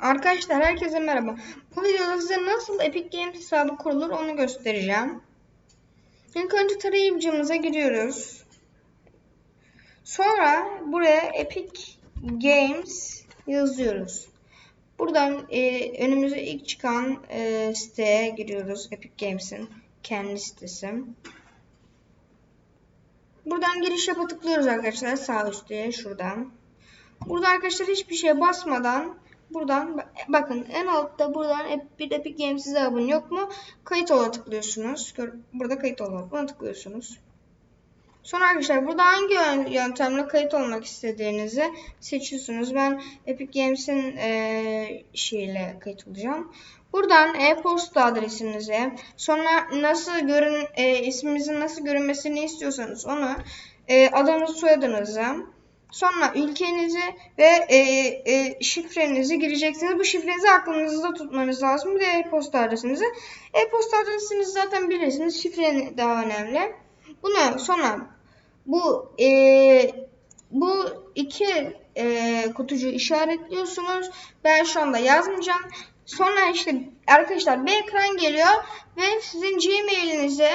Arkadaşlar herkese merhaba. Bu videoda size nasıl Epic Games hesabı kurulur onu göstereceğim. İlk önce tarayıcımıza giriyoruz. Sonra buraya Epic Games yazıyoruz. Buradan e, önümüze ilk çıkan e, siteye giriyoruz. Epic Games'in kendi sitesi. Buradan giriş yapa tıklıyoruz arkadaşlar sağ üstte şuradan. Burada arkadaşlar hiçbir şeye basmadan buradan bakın en altta buradan bir Epic Games hesabın yok mu? Kayıt ola tıklıyorsunuz. Burada kayıt ola buna tıklıyorsunuz. Sonra arkadaşlar burada hangi yöntemle kayıt olmak istediğinizi seçiyorsunuz. Ben Epic Games'in e, şeyiyle kayıt olacağım. Buradan e-posta adresinize, sonra nasıl görün e, isminizin nasıl görünmesini istiyorsanız onu, e, adınızı soyadınızı, sonra ülkenizi ve e, e, şifrenizi gireceksiniz. Bu şifrenizi aklınızda tutmanız lazım. Bir de e-posta adresinizi. E-posta adresinizi zaten bilirsiniz. Şifreni daha önemli. Bunu sonra bu e, bu iki e, kutucuğu işaretliyorsunuz. Ben şu anda yazmayacağım. Sonra işte arkadaşlar bir ekran geliyor ve sizin Gmail'inize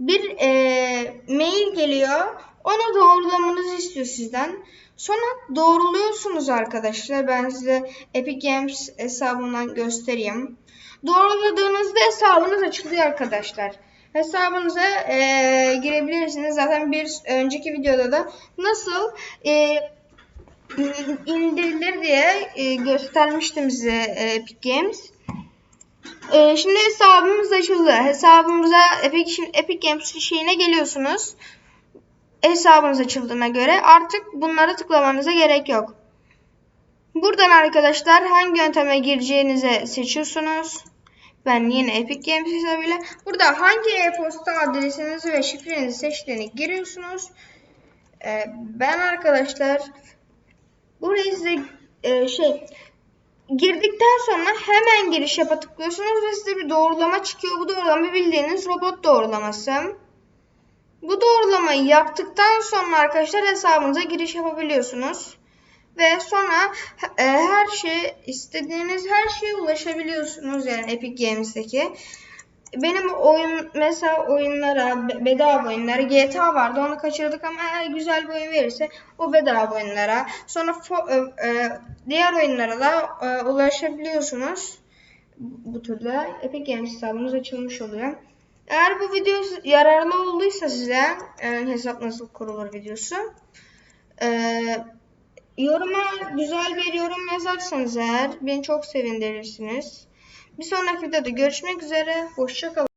bir e, mail geliyor. Onu doğrulamanızı istiyor sizden. Sonra doğruluyorsunuz arkadaşlar. Ben size Epic Games hesabından göstereyim. Doğruladığınızda hesabınız açılıyor arkadaşlar. Hesabınıza e, girebilirsiniz. Zaten bir önceki videoda da nasıl e, indirilir diye e, göstermiştim size e, Epic Games. E, şimdi hesabımız açıldı. Hesabımıza Epic, Epic Games şeyine geliyorsunuz. Hesabınız açıldığına göre artık bunlara tıklamanıza gerek yok. Buradan arkadaşlar hangi yönteme gireceğinizi seçiyorsunuz. Ben yine Epic Games hesabıyla. Burada hangi e-posta adresinizi ve şifrenizi seçtiğini giriyorsunuz. Ee, ben arkadaşlar burayı size e, şey girdikten sonra hemen giriş yapa tıklıyorsunuz ve size bir doğrulama çıkıyor. Bu doğrulama bildiğiniz robot doğrulaması. Bu doğrulamayı yaptıktan sonra arkadaşlar hesabınıza giriş yapabiliyorsunuz. Ve sonra e, her şey istediğiniz her şeye ulaşabiliyorsunuz yani Epic Games'teki. Benim oyun mesela oyunlara bedava oyunlara GTA vardı onu kaçırdık ama eğer güzel bir oyun verirse o bedava oyunlara sonra fo, e, e, diğer oyunlara da e, ulaşabiliyorsunuz. Bu türde Epic Games hesabınız açılmış oluyor. Eğer bu video yararlı olduysa size e, hesap nasıl kurulur videosu. Eee Yoruma güzel bir yorum yazarsanız eğer beni çok sevindirirsiniz. Bir sonraki videoda görüşmek üzere. Hoşçakalın.